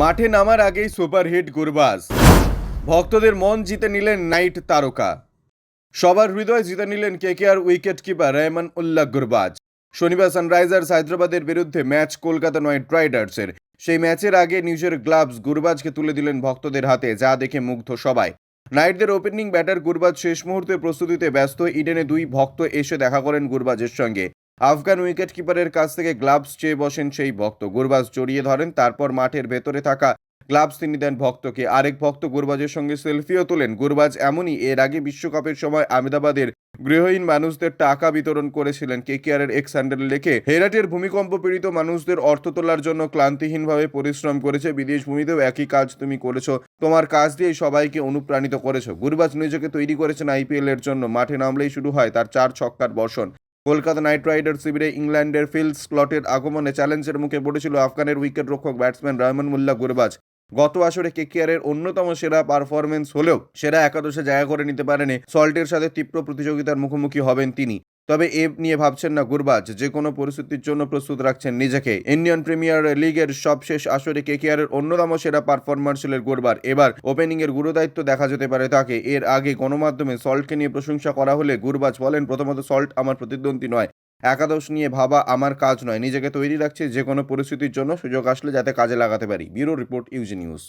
মাঠে নামার আগেই সুপারহিট গুরবাজ। ভক্তদের মন জিতে নিলেন নাইট তারকা। সবার হৃদয় জিতে নিলেন KKR wicket keeper Rahmanullah Gurbaz. শনিবার সানরাইজার্স হায়দ্রাবাদের বিরুদ্ধে ম্যাচ কলকাতা নাইট রাইডার্সের। সেই ম্যাচের আগে নিজের গ্লাভস গুরবাজকে তুলে দিলেন ভক্তদের হাতে, যা দেখে মুগ্ধ সবাই। নাইটদের ওপেনিং ব্যাটার গুরবাজ শেষ মুহূর্তে প্রস্তুতিতে ব্যস্ত, ইডেনে দুই ভক্ত এসে দেখা করেন গুরবাজের সঙ্গে। আফগান উইকেট কিপারের কাছ থেকে গ্লাভস চেয়ে বসেন সেই ভক্ত। গুরবাজ জড়িয়ে ধরেন, তারপর মাঠের ভেতরে থাকা গ্লাভস তিনি দেন ভক্তকে। আরেক ভক্ত গুরবাজের সঙ্গে সেলফিও তোলেন। গুরবাজ এমনই, এর আগে বিশ্বকাপের সময় আহমেদাবাদের গৃহহীন মানুষদের টাকা বিতরণ করেছিলেন। কেকেআরের এক্স হ্যান্ডেলে লেখে, হেরাটের ভূমিকম্প পীড়িত মানুষদের অর্থ তোলার জন্য ক্লান্তিহীনভাবে পরিশ্রম করেছে। বিদেশ ভূমিতেও একই কাজ তুমি করেছ। তোমার কাজ দিয়ে সবাইকে অনুপ্রাণিত করেছ। গুরবাজ নিজেকে তৈরি করেছেন আইপিএল এর জন্য। মাঠে নামলেই শুরু হয় তার চার ছক্কার বর্ষণ। কলকাতা নাইট রাইডার্স শিবিরে ইংল্যান্ডের ফিল স্লটের আগমনে চ্যালেঞ্জের মুখে পড়েছিল আফগানের উইকেট রক্ষক ব্যাটসম্যান রহমান মুল্লা গুরবাজ। গত আসরে কেকেআরের অন্যতম সেরা পারফরমেন্স হলেও সেরা একাদশে জায়গা করে নিতে পারেনি, সল্টের সাথে তীব্র প্রতিযোগিতার মুখোমুখি হবেন তিনি। তবে এ নিয়ে ভাবছেন না গুরবাজ। যে কোনো পরিস্থিতির জন্য প্রস্তুত রাখছেন নিজেকে। ইন্ডিয়ান প্রিমিয়ার লিগের সবশেষ আসরে কেকেআরের অন্যতম সেরা পারফরমার ছিলেন গুরবার এবার ওপেনিং এর গুরুদায়িত্ব দেখা যেতে পারে তাকে। এর আগে গণমাধ্যমে সল্টকে নিয়ে প্রশংসা করা হলে গুরবাজ বলেন, প্রথমত সল্ট আমার প্রতিদ্বন্দ্বী নয়। একাদশ নিয়ে ভাবা আমার কাজ নয়। নিজেকে তৈরি রাখছে যে কোনো পরিস্থিতির জন্য সুযোগ আসলে যাতে কাজে লাগাতে পারি। Bureau report, UG news.